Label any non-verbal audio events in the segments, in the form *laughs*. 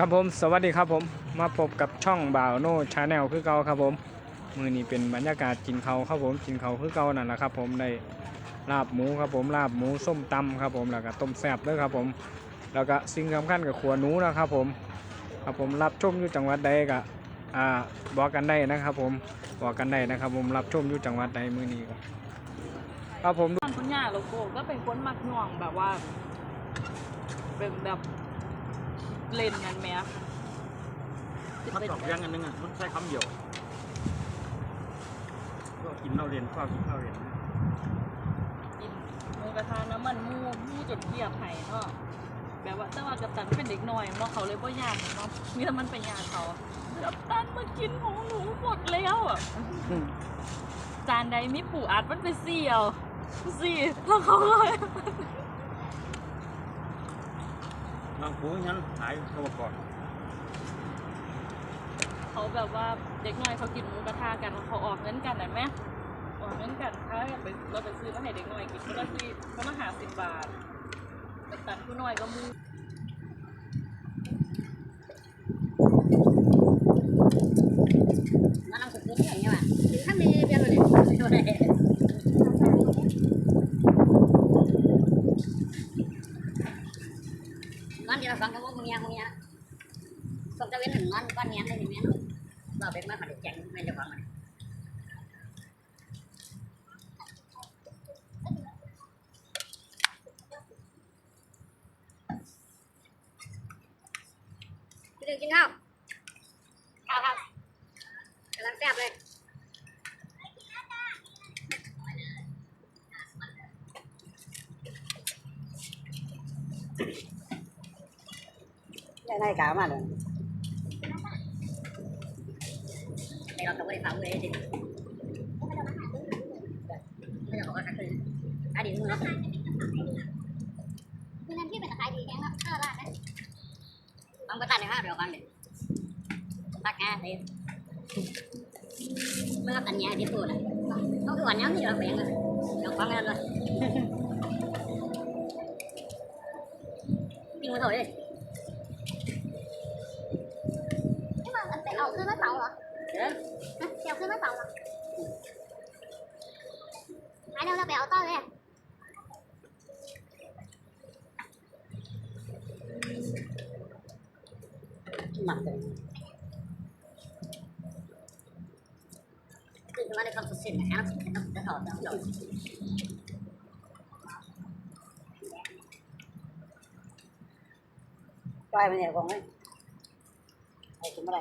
ครับผมสวัสดีครับผมมาพบกับช่องบ่าวโน่ชาแนลคือเก่าครับ ผมมือนี้เป็นบรรยากาศกินเขาครับ ผมกินเขาคือเก่านั่นแหละครับผมได้ลาบหมูครับ ผมลาบหมูส้มตำครับ ผมแล้วก็ต้มแซ่บด้วยครับผมแล้วก็สิ่งสำคัญกับขัวหนูนะครับผมครับผมรับชมอยู่จังหวัดใดก็อ่าบอกกันได้นะครับผมบอกกันได้นะครับผมรับชมอยู่จังหวัดใดมือนี้ครับผมคุณย่าเราโกก็เป็นคนมักน่วงแบบว่าเป็นแบบเลนนั้นไหมอะมันตอกยังกันนึงอ่ะมันใช้คำเดียว ก็กินเหล้าเรียนข้าวกินข้าวเรียนนะกินมูกระทะน้ำมันมูมูจุดเกียบไผ่เนาะแบบว่าแต่ว่ากับตันเป็นเด็กน้อยมองเขาเลยพ่อยากเนาะนี่แต่มันเป็นยาเขากับตันมากินของหนูหมดแล้วอ่ะ จานใดมิปูอัดมันไปเสี่ยวสี่แล้วเขาเลยน้องปุ๋งั้นหายตัวก่อน เขาแบบว่าเด็กน้อยเขากินหมูกระทะกันเขาออกเงินกันนะแม่ออกเงินกันถ้าเราไปซื้อมาให้เด็กน้อยกินก็ซื้อเขามาหาสิบบาทตัดผู้น้อยก็มืองอนเดียวสองชั่วโมงมึงยังมึงยังสองจะเว้นหนึ่งงอนก้อนเนี้ยได้หนึ่งเนี้ยเราเป็นมาขอดแจงไม่จะฟังมันดึงกินข้าวข้าวครับกำลังแซ่บเลย cái này cá mà này đây là không có đề phòng người đi bây giờ họ có sẵn rồi ai đi mua nó mình làm cái mình là ai đi ăn nó thơ là đấy không có tan được hết rồi con đi bắt cá mới có tận nhà đi tour này không cứ quần áo gì rồi bạn rồi đâu quăng lên đi mua thôi đi cứ nói bầu hả? Dạ. Kèo cứ nói bầu hả? Ở đâu ra bèo to nè. Mặt rồi. Đừng có để không sốt xin, ăn không được, đỡ hồn, đỡ hồn. Cho em này con ấy. Đây, chúng nó đây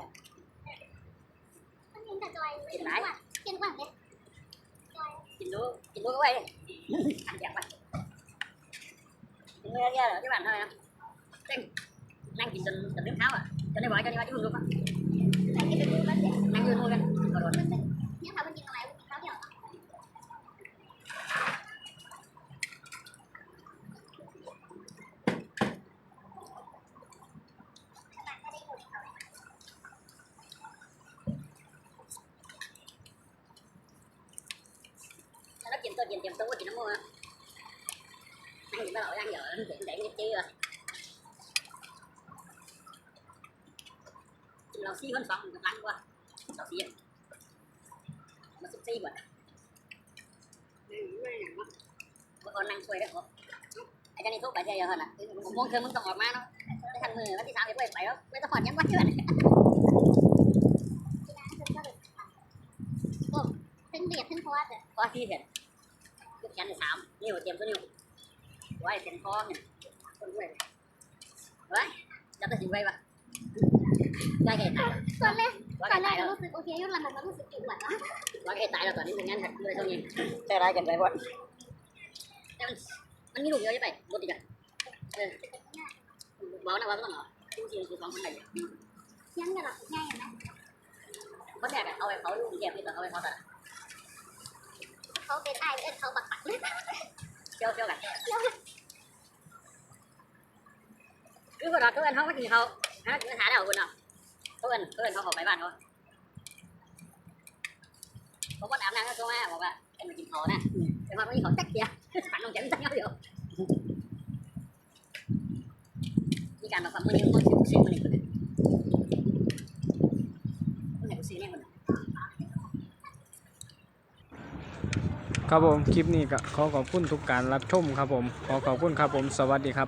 chín lại chín quá kìa chín lúa chín lúa quay đi ăn đẹp quá chín nghe rồi cái bạn thôi không chín năng chín tình tình tháo à cho nên bỏ cho đi bỏ chứ luôn không năng chín tình luôn năng luôn luôn rồi tôi dành dùm tôi thì nó mua ăn gì bắt đầu ăn rồi nó để để chi rồi chúng lâu xí hơn phòng người ăn qua lâu xí rồi nó xúc xí rồi bữa con ăn xuôi đấy không anh cho nên thuốc bà chơi hơn à muốn thương muốn tông ọt ma nó cái thằng mười nó đi sao thì quay phải đó mấy tao còn nhắm quá chưa Ồ, thân biệt thân khoa rồi. Khoa gì vậy? ยันสามนี่หัวเตรียมตัวนี้ไว้เป็นคอเนี่ยคนด้วยไว้แล้วก็ถึงไว้ปะได้แค่ตายตอนแรกตอนแรกรู้สึกโอเคยุ่งลำบากเรู้สึกจุกหวัดวะว่าแค่ตายเราตอนนี้เป็นงั้นหัดด้วยเท่งนี้ใช่ไรกันไปวะแต่มันมันมีลูกเยอะใช่ไหมรถติดกันเออบอกนะว่าต้องเหรอดูสิคือสองคนไหนยังจะหลับง่ายไหมคนแรกเอาไปเขาลูกแยกไปต้อเอาไปเขาตัด thấu bên ai ít thấu bật bật vô vô lại cứ vào đó cứ anh không có gì thâu hả cứ thả đầu quên nào cứ anh cứ anh thâu hộp mấy bạn thôi không có đảm năng không á một bạn em mình chìm thổ nè ừ. em không có gì thổ tách kìa *laughs* bạn không chẳng tách nhau được chỉ cần mà phạm mình không có sự sự mình này mình này cũng sự này mình ครับผม คลิปนี้ก็ขอขอบคุณทุกการรับชมครับผม ขอขอบคุณครับผมสวัสดีครับ